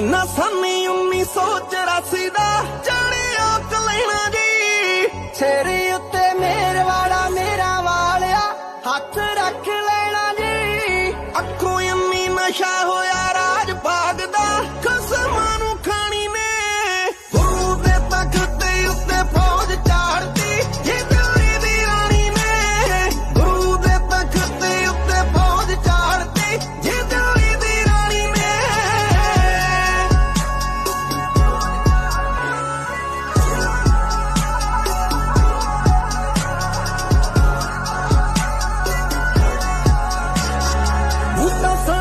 ਨਾ ਸੰਨੀ 1984 ਦਾ ਚੜਿਆ ਕਲੈਣਾ ਜੀ। ਛੇਰੀ ਉੱਤੇ ਮੇਰਵਾੜਾ ਮੇਰਾ ਵਾਲਿਆ, ਹੱਥ ਰੱਖ ਲੈਣਾ ਜੀ। ਅੱਖੋਂ no